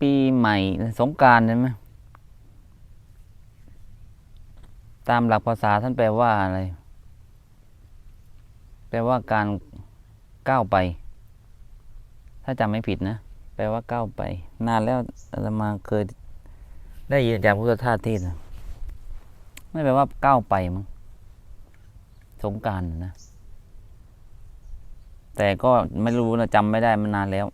ปีใหม่สงการใช่ไหมตามหลักภาษาท่านแปลว่าอะไร แปลว่าการก้าวไป ถ้าจำไม่ผิดนะ แปลว่าก้าวไป นานแล้วอาตมาเคย ได้ยินจากพุทธทาสทศน์นะไม่แปลว่าก้าวไปมั้งสงการนะ แต่ก็ไม่รู้นะจำไม่ได้มันนานแล้ว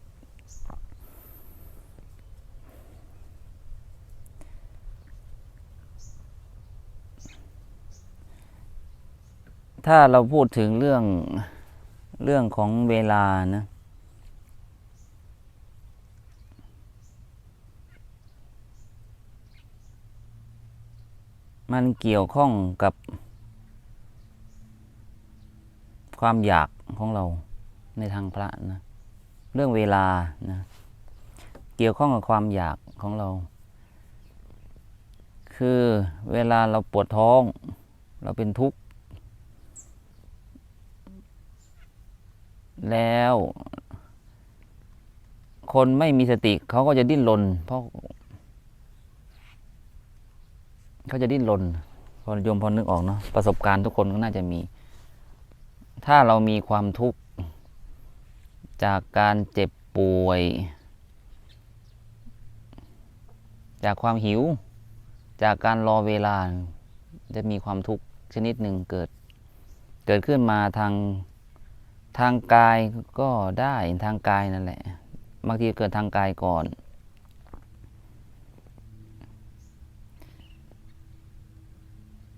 ถ้าเราพูดถึงเรื่องเรื่องของเวลานะมันเกี่ยวข้องกับความอยากของเราในทางพระนะ เรื่องเวลานะ เกี่ยวข้องกับความอยากของเรา คือเวลาเราปวดท้อง เราเป็นทุกข์ แล้ว คนไม่มีสติเขาก็จะดิ้นรนเพราะเขาจะดิ้นรนพอโยมพอนึกออกเนาะประสบการณ์ทุกคนก็น่าจะมี ถ้าเรามีความทุกข์ จากการเจ็บป่วย จากความหิว จากการรอเวลา จะมีความทุกข์ชนิดหนึ่งเกิด เกิดขึ้นมาทาง ทางกายก็ได้ทางกายนั่นแหละบางทีเกิดทางกายก่อน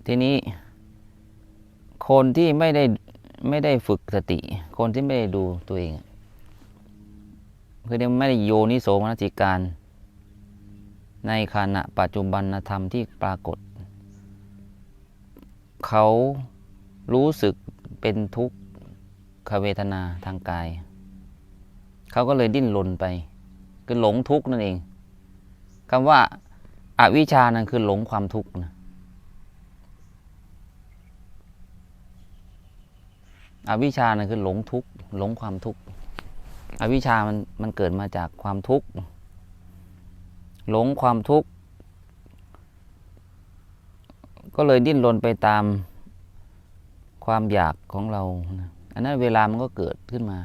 ทีนี้คนที่ไม่ได้ไม่ได้ฝึกสติ คนที่ไม่ได้ดูตัวเอง คือไม่ได้โยนิโสมนสิการ ในขณะปัจจุบันธรรมที่ปรากฏ เขารู้สึกเป็นทุกข์ เวทนาทางกาย เขาก็เลยดิ้นรนไปคือหลงทุกข์นั่นเองคำว่าอาวิชานั่นคือหลงความทุกข์นะอวิชานะคือหลงทุกข์หลงความทุกข์อวิชชามันมันเกิดมาจากความทุกข์หลงความทุกข์ก็เลยดิ้นรนไปตามความอยากของเรานะ อันนั้นเวลามันก็เกิดขึ้นมา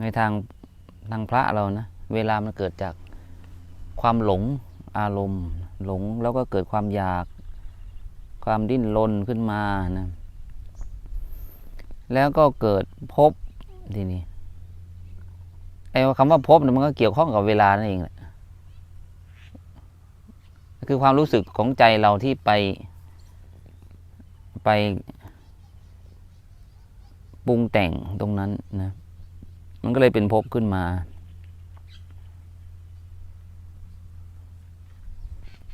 ในทางทางพระเรานะ เวลามันเกิดจากความหลงอารมณ์ หลงแล้วก็เกิดความอยาก ความดิ้นรนขึ้นมานะแล้วก็เกิดพบทีนี้ไอ้คำว่าพบเนี่ยมันก็เกี่ยวข้องกับเวลานั่นเองแหละ คือความรู้สึกของใจเราที่ไปไปปรุงแต่งตรงนั้นนะ มันก็เลยเป็นภพขึ้นมา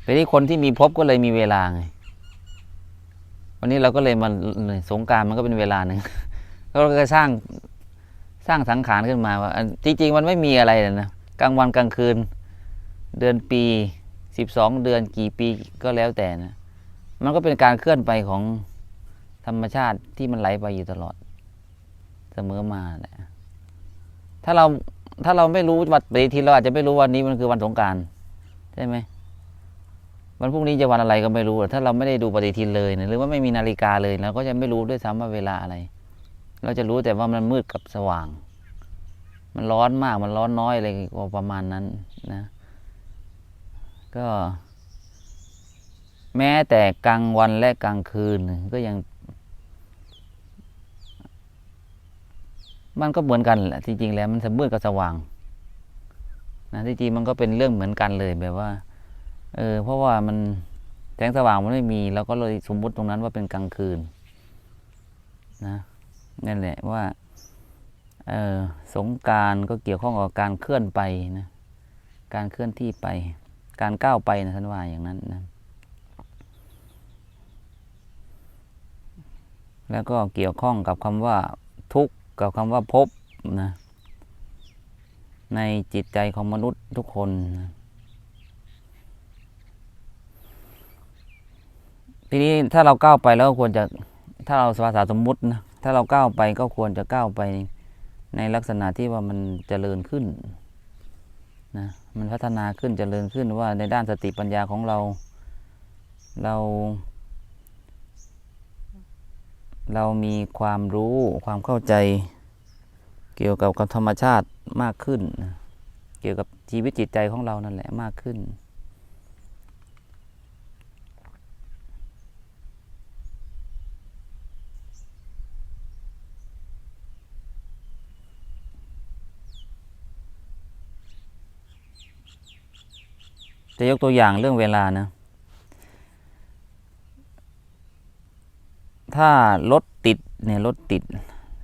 ทีนี้คนที่มีภพก็เลยมีเวลาไง วันนี้เราก็เลยมาสงการมันก็เป็นเวลาหนึ่งก็เลยสร้างสร้างสังขารขึ้นมาว่าจริงๆมันไม่มีอะไรเลยนะกลางวันกลางคืน เดือนปี สิบสองเดือนกี่ปีก็แล้วแต่นะ มันก็เป็นการเคลื่อนไปของธรรมชาติที่มันไหลไปอยู่ตลอด เสมอมาแหละถ้าเราถ้าเราไม่รู้วันปฏิทินเราอาจจะไม่รู้วันนี้มันคือวันสงการใช่ไหมวันพรุ่งนี้จะวันอะไรก็ไม่รู้ถ้าเราไม่ได้ดูปฏิทินเลยนะหรือว่าไม่มีนาฬิกาเลยเราก็จะไม่รู้ด้วยซ้ำว่าเวลาอะไร เราจะรู้แต่ว่ามันมืดกับสว่าง มันร้อนมากมันร้อนน้อยอะไรก็ประมาณนั้นนะ ก็ แม้แต่กลางวันและกลางคืนก็ยัง มันก็เหมือนกันแหละจริงๆแล้วมันจะมืดกับสว่างนะที่จริงมันก็เป็นเรื่องเหมือนกันเลยแบบว่า เออ เพราะว่ามันแสงสว่างมันไม่มีเราก็เลยสมมุติตรงนั้นว่าเป็นกลางคืน นะนั่นแหละว่าเออสงการก็เกี่ยวข้องกับการเคลื่อนไปนะ การเคลื่อนที่ไป การก้าวไปนะท่านว่าอย่างนั้นนะแล้วก็เกี่ยวข้องกับคำว่าทุกข์กับคำว่าพบนะในจิตใจของมนุษย์ทุกคนนะทีนี้ถ้าเราก้าวไปแล้วควรจะถ้าเราภาษาสมมุตินะถ้าเราก้าวไปก็ควรจะก้าวไปในลักษณะที่ว่ามันเจริญขึ้นนะ มันพัฒนาขึ้นเจริญขึ้นว่าในด้านสติปัญญาของเรา เรา เรามีความรู้ความเข้าใจ เกี่ยวกับกับธรรมชาติมากขึ้น เกี่ยวกับชีวิตจิตใจของเรานั่นแหละมากขึ้น จะยกตัวอย่างเรื่องเวลานะ ถ้ารถติดเนี่ยรถติด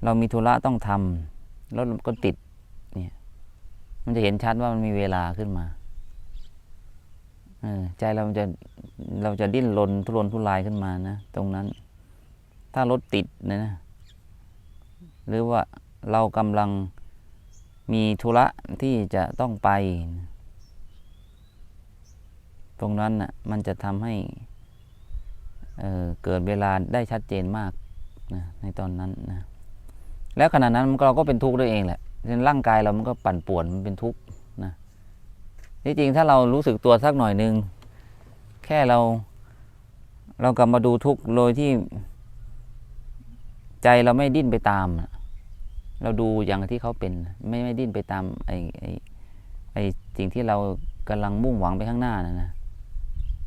เรามีธุระต้องทำรถก็ติดเนี่ยมันจะเห็นชัดว่ามันมีเวลาขึ้นมาเออใจเราจะเราจะดิ้นรนทุรนทุรายขึ้นมานะตรงนั้น ถ้ารถติดเนยนะหรือว่าเรากำลังมีธุระที่จะต้องไป ตรงนั้นน่ะมันจะทำให้เเกิดเวลาได้ชัดเจนมากนะในตอนนั้นนะแล้วขณะนั้นมันเราก็เป็นทุกข์ด้วยเองแหละฉะนั้นร่างกายเรามันก็ปั่นป่วนมันเป็นทุกข์นะที่จริงถ้าเรารู้สึกตัวสักหน่อยหนึ่งแค่เราเรากลับมาดูทุกข์โดยที่ใจเราไม่ดิ้นไปตาม เราดูอย่างที่เขาเป็น ไม่ไม่ดิ้นไปตามไอ้ไอ้ไอ้สิ่งที่เรากำลังมุ่งหวังไปข้างหน้านะนะ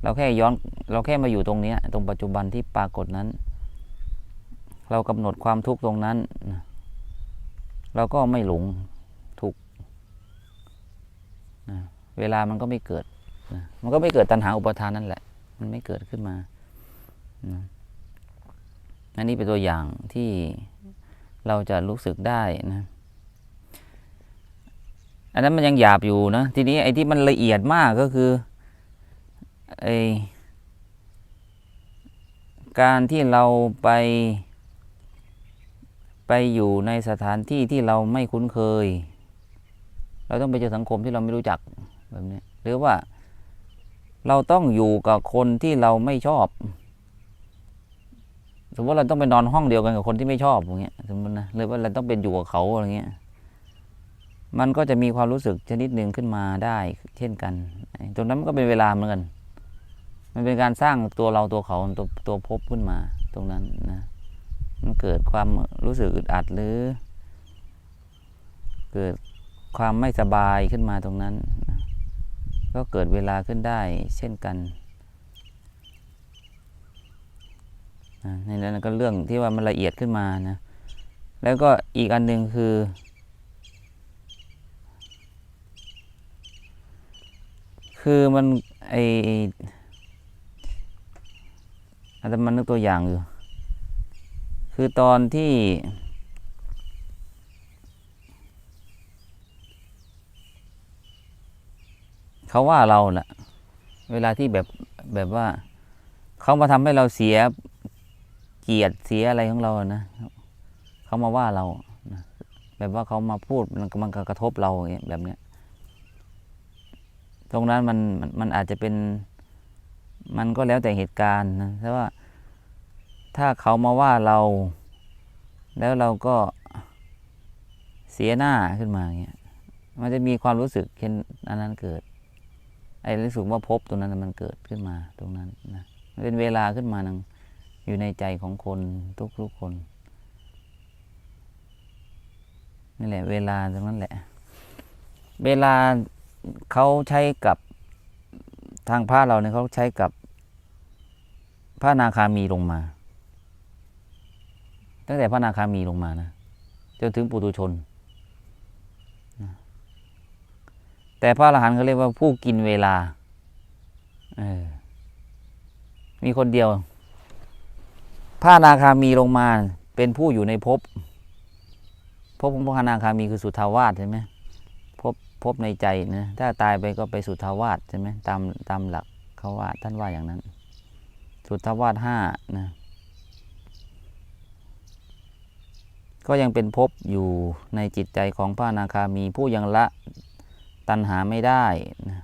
เราแค่ย้อนเราแค่มาอยู่ตรงนี้ตรงปัจจุบันที่ปรากฏนั้น เรากำหนดความทุกข์ตรงนั้น เราก็ไม่หลงทุกข์เวลามันก็ไม่เกิด มันก็ไม่เกิดตัณหาอุปทานนั่นแหละ มันไม่เกิดขึ้นมาอันนี้เป็นตัวอย่างที่เราจะรู้สึกได้นะอันนั้นมันยังหยาบอยู่นะ ทีนี้ไอ้ที่มันละเอียดมากก็คือ ไอการที่เราไปไปอยู่ในสถานที่ที่เราไม่คุ้นเคย เราต้องไปเจอสังคมที่เราไม่รู้จักแบบนี้หรือว่าเราต้องอยู่กับคนที่เราไม่ชอบ สมมติเราต้องไปนอนห้องเดียวกันกับคนที่ไม่ชอบอย่างเงี้ยสมมตินะหรือว่าเราต้องเป็นอยู่กับเขาอะไรเงี้ย มันก็จะมีความรู้สึกชนิดหนึ่งขึ้นมาได้เช่นกัน ตรงนั้นมันก็เป็นเวลาเหมือนกัน มันเป็นการสร้างตัวเราตัวเขาตัวตัวพบขึ้นมาตรงนั้นนะมันเกิดความรู้สึกอึดอัดหรือ เกิดความไม่สบายขึ้นมาตรงนั้นนะก็เกิดเวลาขึ้นได้เช่นกันในนั้นก็เรื่องที่ว่ามันละเอียดขึ้นมานะ แล้วก็อีกอันหนึ่งคือ คือมันไอ อาจจะมันนึกตัวอย่างอยู่ คือตอนที่ เขาว่าเราน่ะเวลาที่แบบแบบว่า เขามาทำให้เราเสียเกียรติเสียอะไรของเรานะเขามาว่าเราแบบว่าเขามาพูดมันมันก็กระทบเราอย่างเงี้ยแบบเนี้ย ตรงนั้นมันมันอาจจะเป็น มันก็แล้วแต่เหตุการณ์นะแต่ว่าถ้าเขามาว่าเรา แล้วเราก็เสียหน้าขึ้นมาอย่างเงี้ยมันจะมีความรู้สึกเห็นอันนั้นเกิด ไอ้รู้สึกว่าพบตรงนั้นมันเกิดขึ้นมาตรงนั้นนะมันเป็นเวลาขึ้นมาหนึ่งอยู่ในใจของคนทุกทุกๆคนนี่แหละ เวลาตรงนั้นแหละ เวลาเขาใช้กับ ทางพระเราเนี่ยเขาใช้กับพระนาคามีลงมา ตั้งแต่พระนาคามีลงมานะจนถึงปุถุชน แต่พระอรหันต์เขาเรียกว่าผู้กินเวลาออมีคนเดียว พระนาคามีลงมา เป็นผู้อยู่ในภพภพของพระนาคามีคือสุทธาวาสใช่ไหม พภพในใจนะถ้าตายไปก็ไปสุทาวาสใช่ไหมตามตามหลักเขาว่าท่านว่าอย่างนั้น สุทาวาสห้านะก็ยังเป็นภพอยู่ในจิตใจของพระนาคามีผู้ยังละตัณหาไม่ได้นะ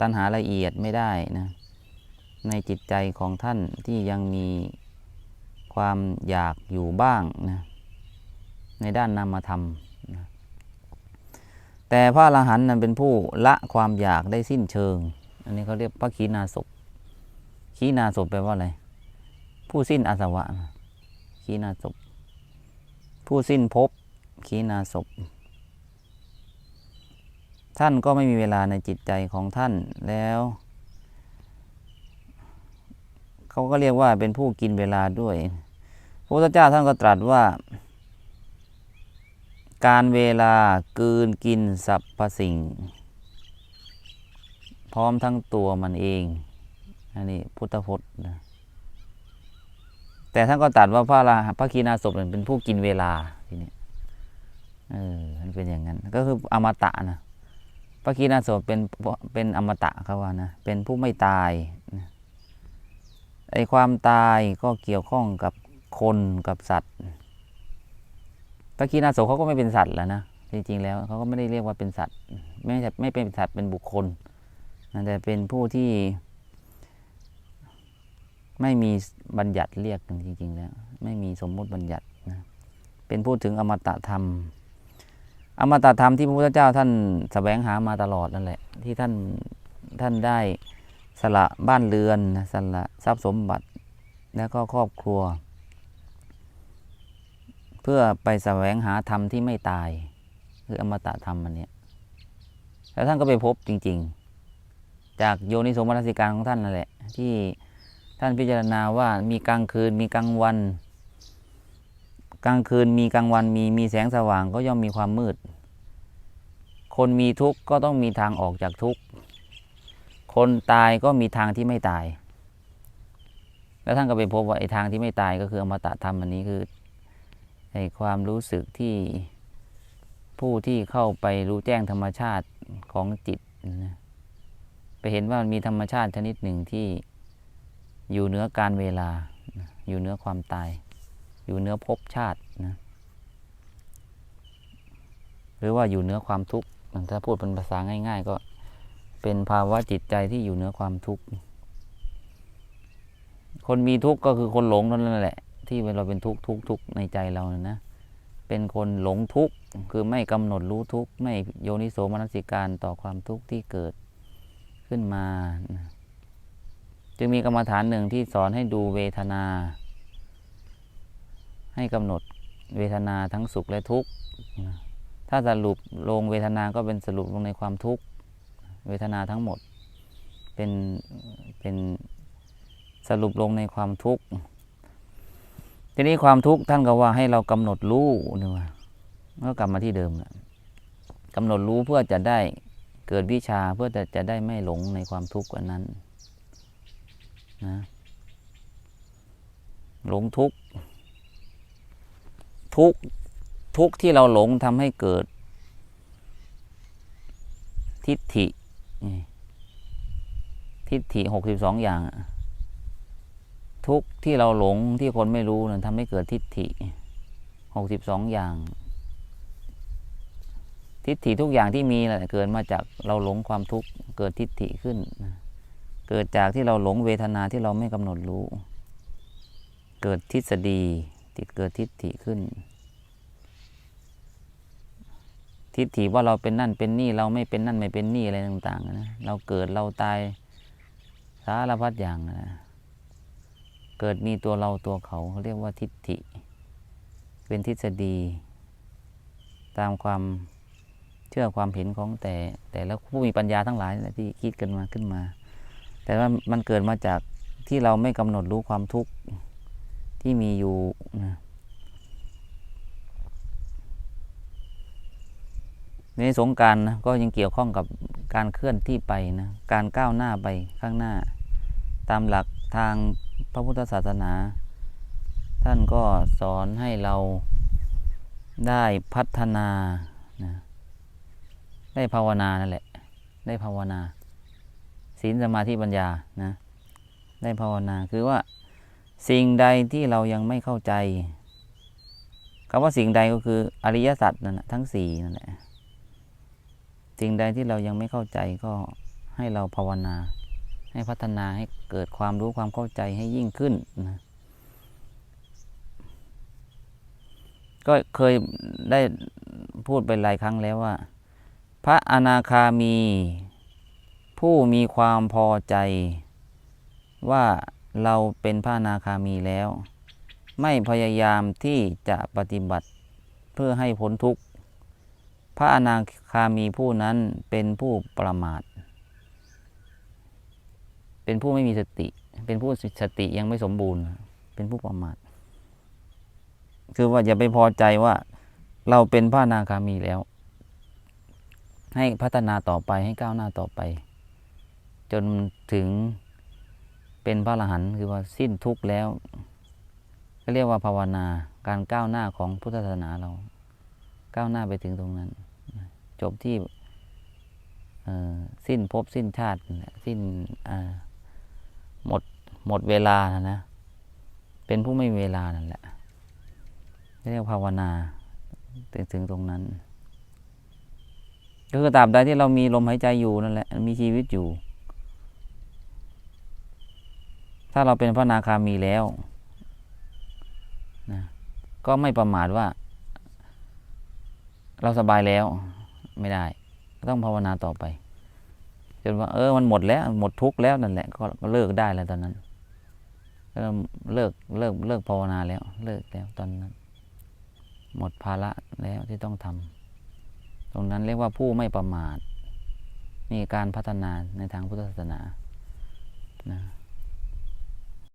ตัณหาละเอียดไม่ได้นะในจิตใจของท่านที่ยังมีความอยากอยู่บ้างนะในด้านนามธรรมนะ แต่พระอรหันต์นั้นเป็นผู้ละความอยากได้สิ้นเชิง อันนี้เขาเรียกพระขีณาสพขีณาสพแปลว่าอะไร ผู้สิ้นอาสวะขีณาสพผู้สิ้นภพขีณาสพท่านก็ไม่มีเวลาในจิตใจของท่านแล้วเขาก็เรียกว่าเป็นผู้กินเวลาด้วยพระพุทธเจ้าท่านก็ตรัสว่า การเวลากืนกินสรรพสิ่ง พร้อมทั้งตัวมันเอง อันนี้พุทธพจน์นะแต่ท่านก็ตรัสว่าพระราพระคีนาศพเป็นผู้กินเวลาทีนี้เออมันเป็นอย่างนั้น ก็คืออมตะนะพระคีนาศพเป็นเป็นอมตะเขาว่านะเป็นผู้ไม่ตายนะไอความตายก็เกี่ยวข้องกับคนกับสัตว์ พระคีนาศพเขาก็ไม่เป็นสัตว์แล้วนะจริงๆแล้วเขาก็ไม่ได้เรียกว่าเป็นสัตว์ ไม่ใช่ไม่เป็นสัตว์เป็นบุคคลแต่เป็นผู้ที่ไม่มีบัญญัติเรียกกันจริงๆแล้วไม่มีสมมุติบัญญัตินะเป็นพูดถึงอมตะธรรม อมตะธรรมที่พระพุทธเจ้าท่านแสวงหามาตลอดนั่นแหละ ที่ท่านท่านได้สละบ้านเรือนสละทรัพย์สมบัติ แล้วก็ครอบครัว พื่อไปแสวงหาธรรมที่ไม่ตาย คืออมตะธรรมอันนี้แล้วท่านก็ไปพบจริง ๆ จากโยนิสมนสิการของท่านนั่นแหละ ที่ท่านพิจารณาว่ามีกลางคืนมีกลางวัน กลางคืนมีกลางวันมีมีแสงสว่างก็ย่อมมีความมืด คนมีทุกข์ก็ต้องมีทางออกจากทุกข์ คนตายก็มีทางที่ไม่ตาย แล้วท่านก็ไปพบว่าไอ้ทางที่ไม่ตายก็คืออมตะธรรมอันนี้คือ ไอความรู้สึกที่ผู้ที่เข้าไปรู้แจ้งธรรมชาติของจิตนะไปเห็นว่ามันมีธรรมชาติชนิดหนึ่งที่อยู่เหนือการเวลา อยู่เหนือความตาย อยู่เหนือภพชาตินะหรือว่าอยู่เหนือความทุกข์ถ้าพูดเป็นภาษาง่าย ๆ ก็เป็นภาวะจิตใจที่อยู่เหนือความทุกข์ คนมีทุกข์ก็คือคนหลงนั่นแหละ ที่เราเป็นทุกข์ทุกข์ทุกในใจเรานะนะเป็นคนหลงทุกข์คือไม่กำหนดรู้ทุกข์ไม่โยนิโสมนสิการต่อความทุกข์ที่เกิดขึ้นมา จึงมีกรรมฐานหนึ่งที่สอนให้ดูเวทนา ให้กำหนดเวทนาทั้งสุขและทุกข์ถ้าสรุปลงเวทนาก็เป็นสรุปลงในความทุกข์เวทนาทั้งหมดเป็นเป็นสรุปลงในความทุกข์ ทีนี้ความทุกข์ท่านก็ว่าให้เรากำหนดรู้นี่ว่าก็กลับมาที่เดิมแหละกำหนดรู้เพื่อจะได้เกิดวิชาเพื่อจะจะได้ไม่หลงในความทุกข์อันนั้นนะหลงทุกข์ทุกข์ทุกข์ที่เราหลงทำให้เกิด ทิฏฐิทิฏฐิหกสิบสองอย่างอะ ทุกที่เราหลงที่คนไม่รู้นะทำให้เกิดทิฏฐิหกสิบสองอย่าง ทิฏฐิทุกอย่างที่มีแหละเกิดมาจากเราหลงความทุกข์เกิดทิฏฐิขึ้น เกิดจากที่เราหลงเวทนาที่เราไม่กำหนดรู้ เกิดทฤษฎีที่เกิดทิฏฐิขึ้น ทิฏฐิว่าเราเป็นนั่นเป็นนี่เราไม่เป็นนั่นไม่เป็นนี่อะไรต่างๆนะเราเกิดเราตายสารพัดอย่างนะ เกิดมีตัวเราตัวเขาเขาเรียกว่าทิฏฐิ เป็นทฤษฎี ตามความเชื่อความเห็นของแต่ แต่แล้วผู้มีปัญญาทั้งหลายนะที่คิดกันมาขึ้นมา แต่ว่ามันเกิดมาจากที่เราไม่กำหนดรู้ความทุกข์ที่มีอยู่นะในสงการนะก็ยังเกี่ยวข้องกับการเคลื่อนที่ไปนะการก้าวหน้าไปข้างหน้า ตามหลักทาง ระพุทธศาสนา ท่านก็สอนให้เราได้พัฒนานะได้ภาวนานั่นแหละ ได้ภาวนาศีลสมาธิปัญญานะได้ภาวนาคือว่าสิ่งใดที่เรายังไม่เข้าใจคำว่าสิ่งใดก็คืออริยสัจนั่นนะทั้งสี่นั่นแหละสิ่งใดที่เรายังไม่เข้าใจก็ให้เราภาวนา ให้พัฒนาให้เกิดความรู้ความเข้าใจให้ยิ่งขึ้นนะก็เคยได้พูดไปหลายครั้งแล้วว่า พระอนาคามี ผู้มีความพอใจ ว่าเราเป็นพระอนาคามีแล้ว ไม่พยายามที่จะปฏิบัติเพื่อให้พ้นทุกข์ พระอนาคามีผู้นั้นเป็นผู้ประมาท เป็นผู้ไม่มีสติ เป็นผู้สติยังไม่สมบูรณ์ เป็นผู้ประมาทคือว่าอย่าไปพอใจว่าเราเป็นพระนาคามีแล้ว ให้พัฒนาต่อไปให้ก้าวหน้าต่อไป จนถึงเป็นพระอรหันต์คือว่าสิ้นทุกข์แล้ว ก็เรียกว่าภาวนาการก้าวหน้าของพุทธศาสนาเรา ก้าวหน้าไปถึงตรงนั้น จบที่สิ้นภพสิ้นชาติสิ้นอ่า หมดหมดเวลานะนะเป็นผู้ไม่มีเวลานั่นแหละเรียกภาวนาถึงถึงตรงนั้น ก็คือตราบใดที่เรามีลมหายใจอยู่นั่นแหละ มีชีวิตอยู่ ถ้าเราเป็นพระนาคามีแล้วนะก็ไม่ประมาทว่า เราสบายแล้วไม่ได้ ต้องภาวนาต่อไป จนว่าเออมันหมดแล้วหมดทุกข์แล้วนั่นแหละก็เลิกได้แล้วตอนนั้นก็เลิกเลิกเลิกภาวนาแล้ว เลิกแล้วตอนนั้น หมดภาระแล้วที่ต้องทำตรงนั้นเรียกว่าผู้ไม่ประมาทนี่การพัฒนาในทางพุทธศาสนานะ